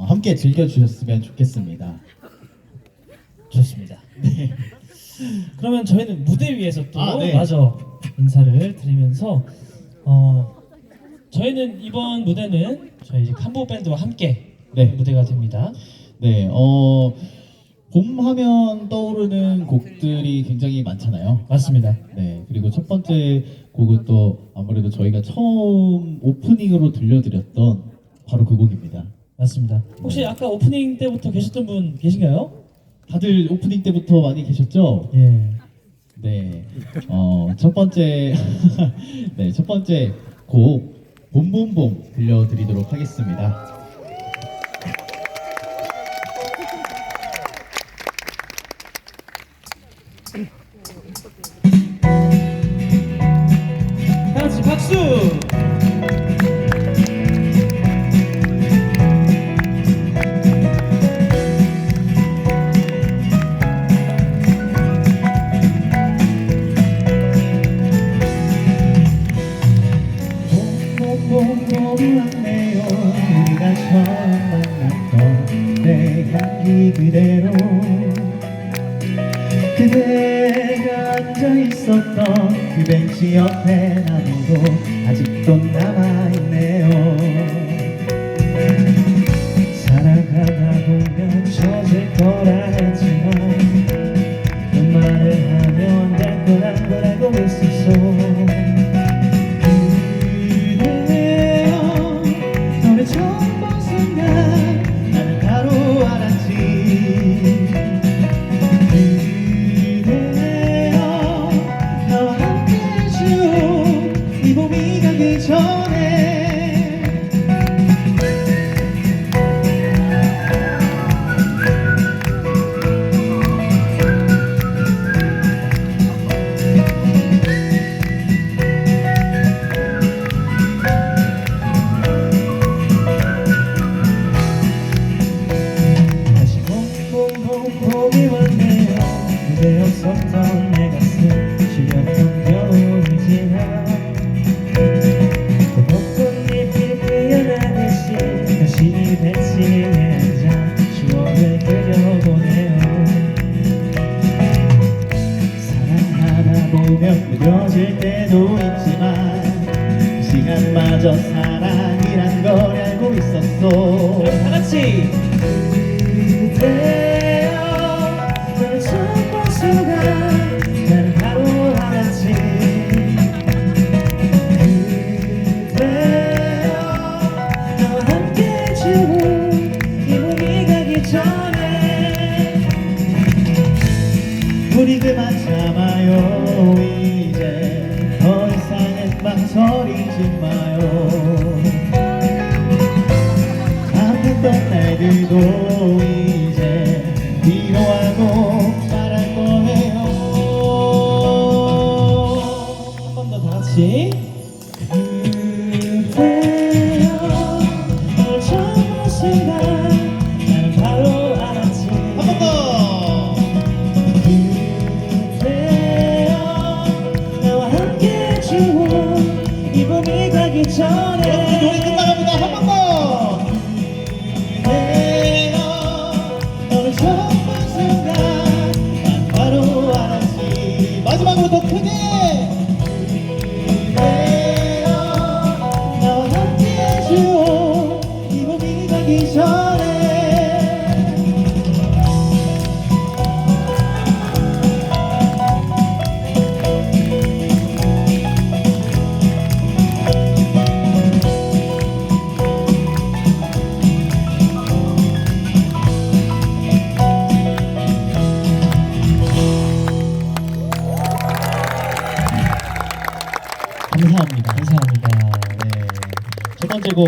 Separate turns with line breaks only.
어, 함께 즐겨주셨으면 좋겠습니다.
좋습니다. 네. 그러면 저희는 무대 위에서 또
아, 네.
마저 인사를 드리면서 어 저희는 이번 무대는 저희 이제 캄보 밴드와 함께
네.
무대가 됩니다.
네, 어, 봄 하면 떠오르는 곡들이 굉장히 많잖아요.
맞습니다.
네, 그리고 첫 번째 곡은 또 아무래도 저희가 처음 오프닝으로 들려드렸던 바로 그 곡입니다.
맞습니다. 혹시 아까 오프닝 때부터 계셨던 분 계신가요?
다들 오프닝 때부터 많이 계셨죠?
예.
네, 어, 첫 번째, 네, 첫 번째 곡, 봄봄봄 들려드리도록 하겠습니다.
다 같이 박수!
그대로 그대가 앉아 있었던 그 벤치 옆에 나무도 아직도 남아있네요. 살아가다 보면 젖을 거라 했지 무뎌질 때도 있지만 그 시간마저 사랑이란 걸 알고 있었어
다 같이!
우리 그만 참아요 이제 함께 해준 이 봄이 가기 전에 감사